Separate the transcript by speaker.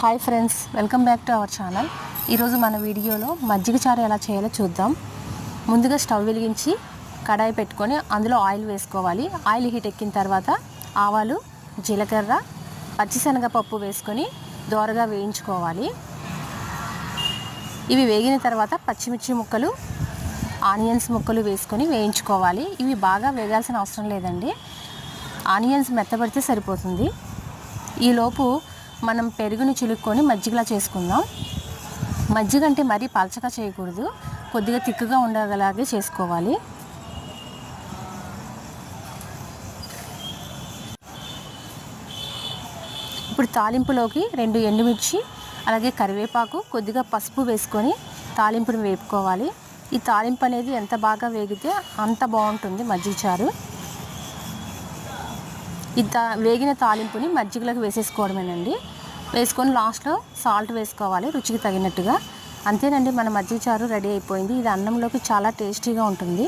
Speaker 1: Hi friends welcome back to our channel ఈరోజు మన వీడియోలో మజ్జిగ చారు ఎలా చేయాలో చూద్దాం. ముందుగా స్టవ్ వెలిగించి కడాయి పెట్టుకొని అందులో ఆయిల్ వేసుకోవాలి. ఆయిల్ హీట్ ఎక్కిన తర్వాత ఆవాలు జీలకర్ర పచ్చిశనగపప్పు వేసుకొని దోరగా వేయించుకోవాలి. ఇవి వేగిన తర్వాత పచ్చిమిర్చి ముక్కలు ఆనియన్స్ ముక్కలు వేసుకొని వేయించుకోవాలి. ఇవి బాగా వేగాల్సిన అవసరం లేదండి. ఆనియన్స్ మెత్తబడితే సరిపోతుంది. ఈలోపు మనం పెరుగుని చిలుక్కొని మజ్జిగలా చేసుకుందాం. మజ్జిగ అంటే మరీ పలచగా చేయకూడదు. కొద్దిగా తిక్కుగా ఉండగలాగే చేసుకోవాలి. ఇప్పుడు తాలింపులోకి రెండు ఎండుమిర్చి అలాగే కరివేపాకు కొద్దిగా పసుపు వేసుకొని తాలింపుని వేపుకోవాలి. ఈ తాలింపు అనేది ఎంత బాగా వేగితే అంత బాగుంటుంది మజ్జిగ చారు. ఈ తా వేగిన తాలింపుని మజ్జిగలోకి వేసేసుకోవడమేనండి. వేసుకొని లాస్ట్లో సాల్ట్ వేసుకోవాలి రుచికి తగినట్టుగా. అంతేనండి మన మజ్జిగ చారు రెడీ అయిపోయింది. ఇది అన్నంలోకి చాలా టేస్టీగా ఉంటుంది.